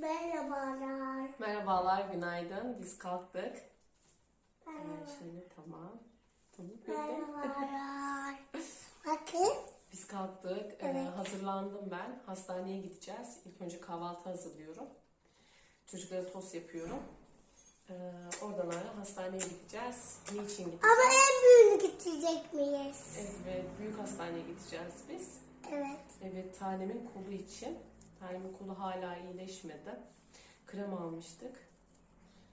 Merhabalar. Merhabalar, günaydın. Biz kalktık. Ee, Merhaba. şöyle tamam. Tamam. Merhabalar. Bakın. Biz kalktık. Ee, Evet. hazırlandım ben. Hastaneye gideceğiz. İlk önce kahvaltı hazırlıyorum. Çocuklara tost yapıyorum. Ee, oradan ara hastaneye gideceğiz. Niçin gideceğiz? Ama en büyüğünü getirecek miyiz? Evet, büyük hastaneye gideceğiz biz. Evet. Evet, tanemin kolu için. Tanemin kolu hala iyileşmedi. Krem almıştık.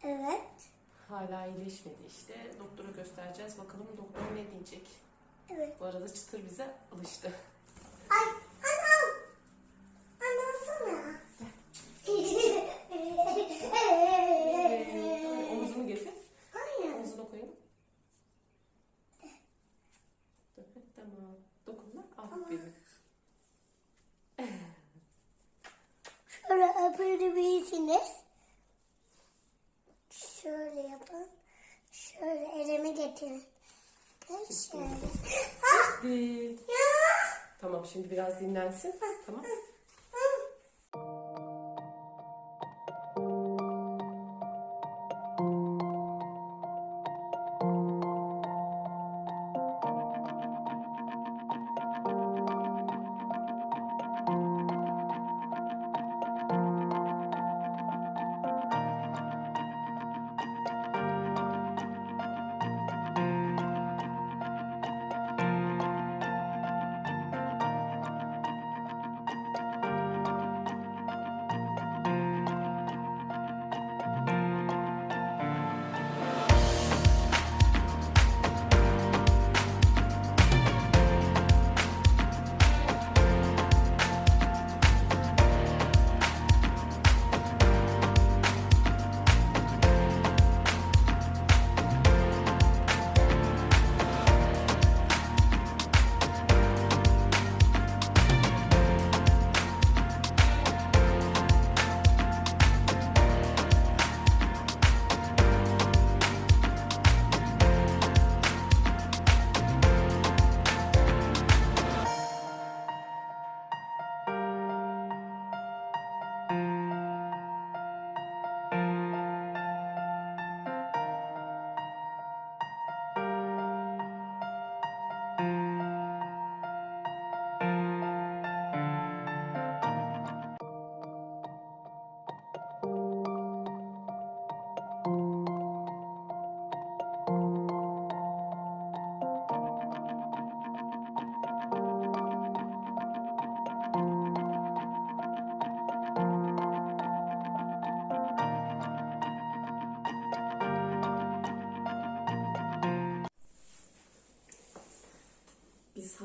Evet. Hala iyileşmedi işte. Doktora göstereceğiz. Bakalım doktor ne diyecek. Evet. Bu arada çıtır bize alıştı. Ay öpebilirsiniz. Şöyle yapın. Şöyle elimi getirin. Şöyle. Ah! Ya! Tamam şimdi biraz dinlensin. Tamam.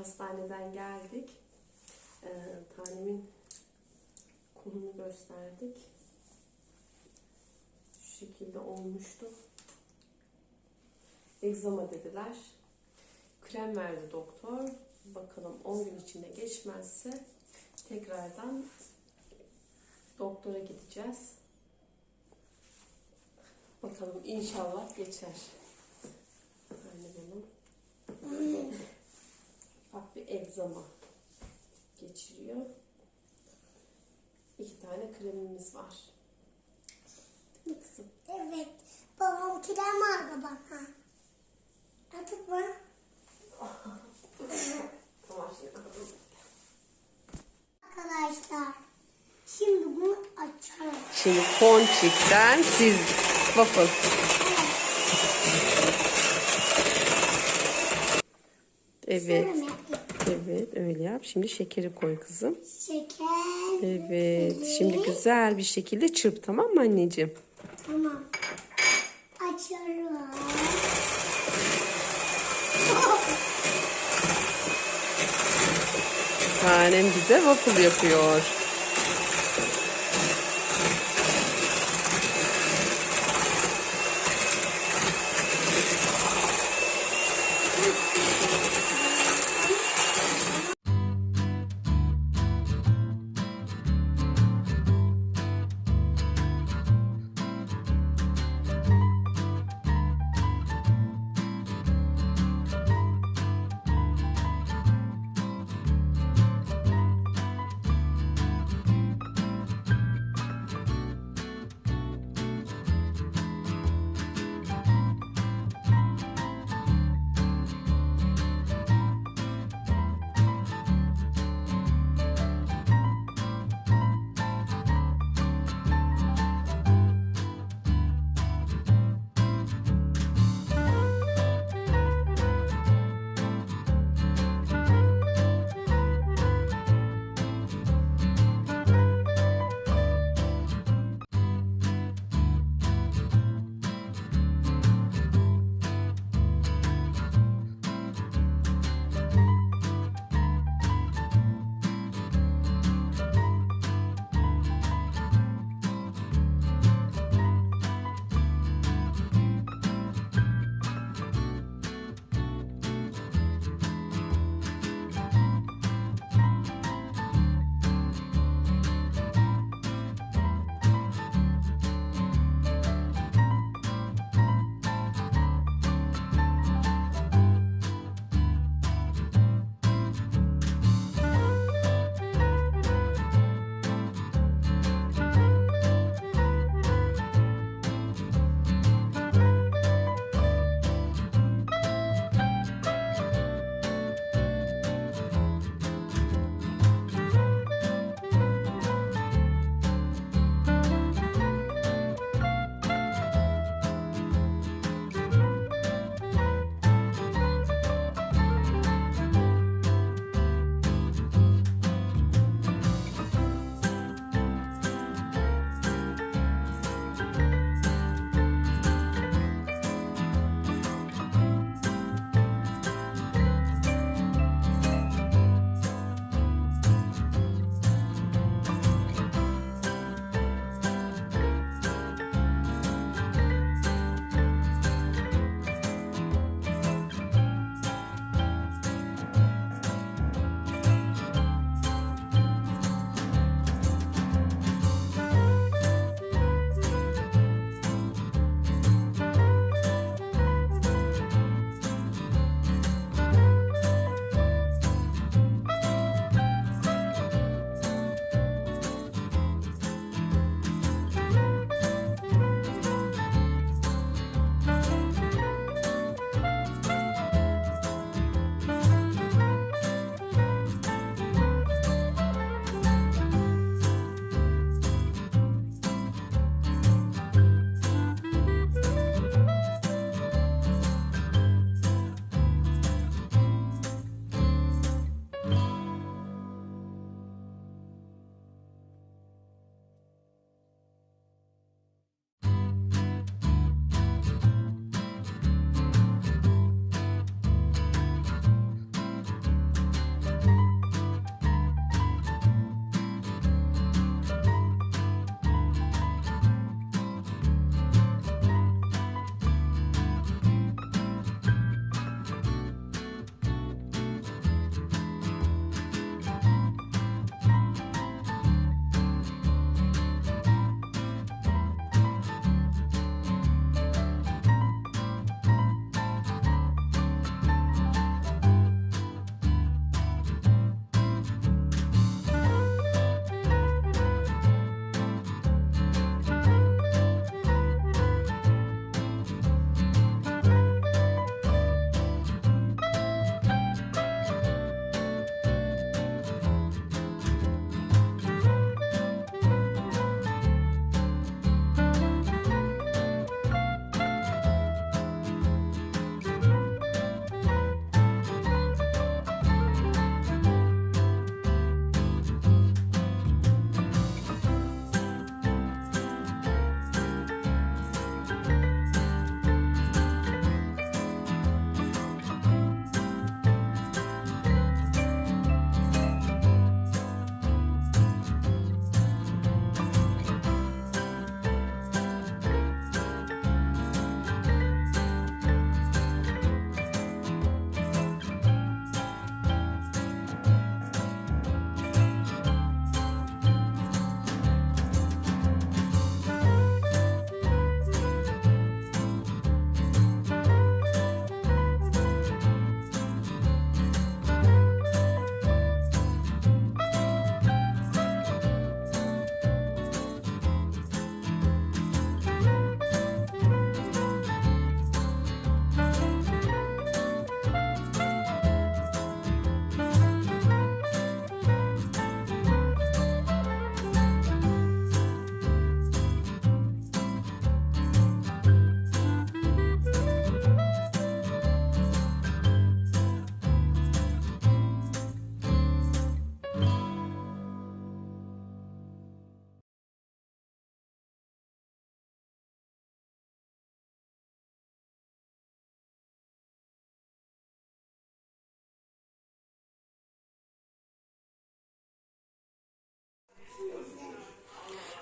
Hastaneden geldik. Ee, tanemin kolunu gösterdik. Şu şekilde olmuştu. Egzama dediler. Krem verdi doktor. Bakalım 10 gün içinde geçmezse tekrardan doktora gideceğiz. Bakalım inşallah geçer. Anne benim. Egzama geçiriyor. İki tane kremimiz var. Değil mi kızım? Evet. Babam kilem aldı bana. Artık mı? Arkadaşlar. Şimdi bunu açalım. Şimdi ponçikten siz waffle. Evet. Evet öyle yap. Şimdi şekeri koy kızım. Şeker. Evet. Şimdi güzel bir şekilde çırp tamam mı anneciğim? Tamam. Açıyorum. Tanem bize waffle yapıyor.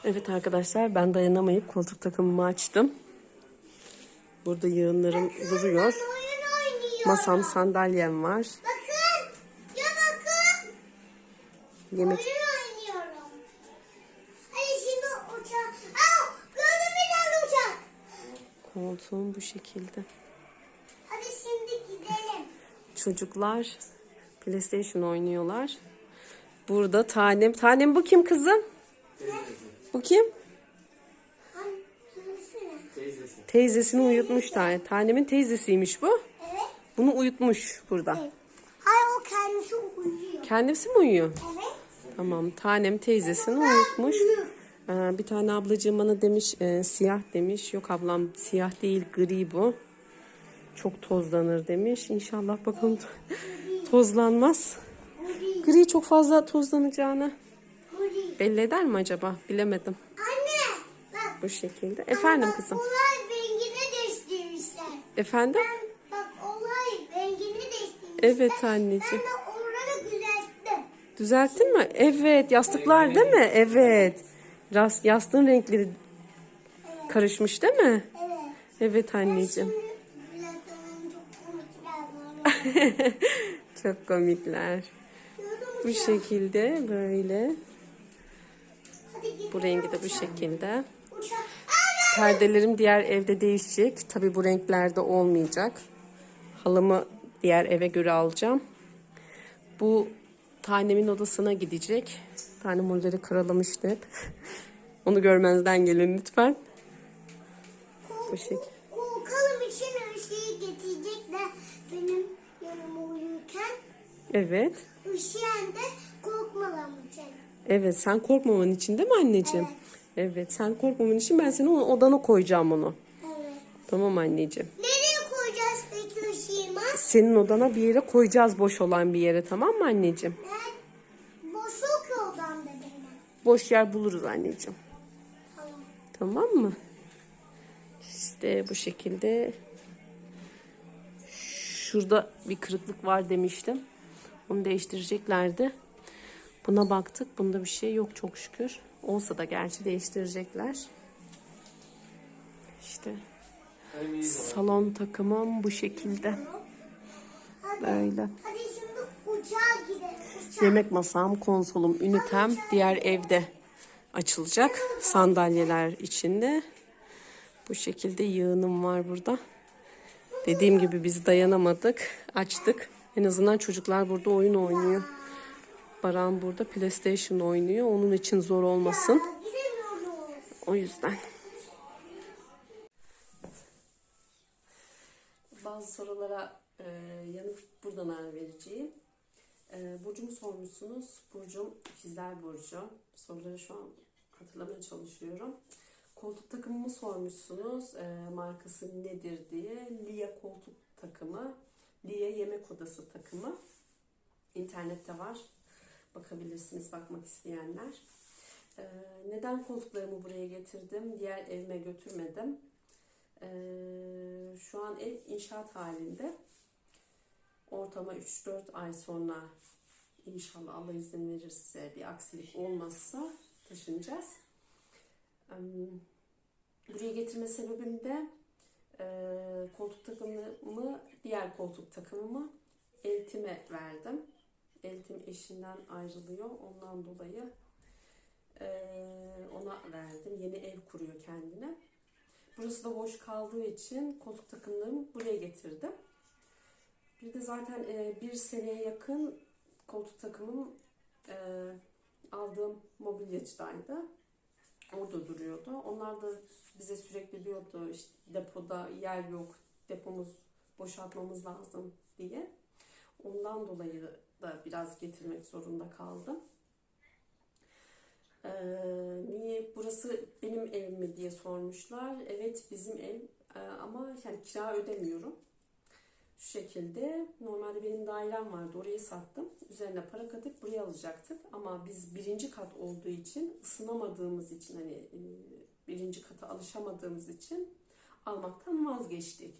Evet arkadaşlar ben dayanamayıp koltuk takımımı açtım. Burada yığınlarım duruyor. Oyun oynuyor. Masam sandalyem var. Bakın. Ya bakın. Yemek Oyun oynuyorum. Hadi şimdi uçak. Aa, gördüm bir tane uçak. koltuğum bu şekilde. Hadi şimdi gidelim. Çocuklar PlayStation oynuyorlar. Burada tanem. Tanem bu kim kızım? Bu kim? Teyzesi. Teyzesini uyutmuş tane. Tanemin teyzesiymiş bu. Evet. Bunu uyutmuş burada. Hayır o kendisi uyuyor. Kendisi mi uyuyor? Evet. Tamam. Tanem teyzesini uyutmuş. Ee, bir tane ablacığım bana demiş e, siyah demiş. Yok ablam siyah değil gri bu. Çok tozlanır demiş. İnşallah bakalım tozlanmaz. Gri çok fazla tozlanacağını belli eder mi acaba? Bilemedim. Anne bak. Bu şekilde. Efendim bak, kızım. Olay rengini değiştirmişler. Efendim? Ben bak olay rengini değiştirmişler. Evet Ben anneciğim. de onları düzelttim. Düzelttin mi? Evet. Yastıklar değil mi? Evet. Ras- Yastığın renkleri karışmış değil mi? Evet. Evet anneciğim. Çok komikler var. Çok komikler. Gördün mü Bu şekilde böyle. Bu rengi de bu şekilde. Perdelerim diğer evde değişecek. Tabi bu renklerde olmayacak. Halımı diğer eve göre alacağım. Bu tanemin odasına gidecek. Tanem oraları karalamıştı hep. Onu görmezden gelin lütfen. Bu şekilde. Evet. Üşüyen de korkmalam için. Evet sen korkmaman için değil mi anneciğim? Evet sen korkmaman için ben seni odana koyacağım onu. Evet. Tamam anneciğim. Nereye koyacağız peki ışığımı? Senin odana bir yere koyacağız boş olan bir yere tamam mı anneciğim? Ben boşluk yoldan da benim. Boş yer buluruz anneciğim. Tamam. Tamam mı? İşte bu şekilde. Şurada bir kırıklık var demiştim. Onu değiştireceklerdi. Buna baktık. Bunda bir şey yok çok şükür. Olsa da gerçi değiştirecekler. İşte salon takımım bu şekilde. Böyle. Yemek masam, konsolum, ünitem diğer evde açılacak. Sandalyeler içinde. Bu şekilde yığınım var burada. Dediğim gibi biz dayanamadık. Açtık. En azından çocuklar burada oyun oynuyor. Baran burada PlayStation oynuyor. Onun için zor olmasın. O yüzden. Bazı sorulara e, yanıt buradan vereceğim. E, Burcumu sormuşsunuz. Burcum ikizler Burcu. Soruları şu an hatırlamaya çalışıyorum. Koltuk takımımı sormuşsunuz. E, markası nedir diye. Lia koltuk takımı. Lia yemek odası takımı. İnternette var. Bakabilirsiniz bakmak isteyenler. Ee, neden koltuklarımı buraya getirdim? Diğer evime götürmedim. Ee, şu an ev inşaat halinde. Ortama 3-4 ay sonra inşallah Allah izin verirse bir aksilik olmazsa taşınacağız. Ee, buraya getirme sebebim de e, koltuk takımımı, diğer koltuk takımımı eltime verdim. Eltim eşinden ayrılıyor. Ondan dolayı ee, ona verdim. Yeni ev kuruyor kendine. Burası da boş kaldığı için koltuk takımlarımı buraya getirdim. Bir de zaten e, bir seneye yakın koltuk takımım e, aldığım mobilyacıdaydı. Orada duruyordu. Onlar da bize sürekli diyordu işte depoda yer yok, depomuz boşaltmamız lazım diye. Ondan dolayı da biraz getirmek zorunda kaldım. Ee, niye burası benim evim mi diye sormuşlar. Evet bizim ev Ee, ama yani kira ödemiyorum. Şu şekilde normalde benim dairem vardı orayı sattım. Üzerine para katıp buraya alacaktık. Ama biz birinci kat olduğu için ısınamadığımız için hani e, birinci kata alışamadığımız için almaktan vazgeçtik.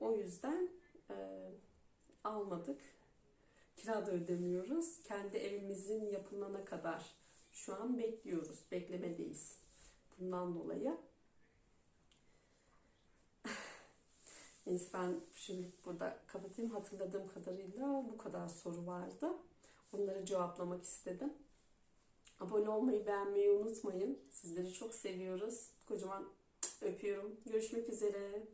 O yüzden e, almadık. Kira da ödemiyoruz. Kendi evimizin yapılana kadar Şu an bekliyoruz. Beklemedeyiz. Bundan dolayı. Neyse ben şimdi burada kapatayım. Hatırladığım kadarıyla bu kadar soru vardı. Onları cevaplamak istedim. Abone olmayı, beğenmeyi unutmayın. Sizleri çok seviyoruz. Kocaman öpüyorum. Görüşmek üzere.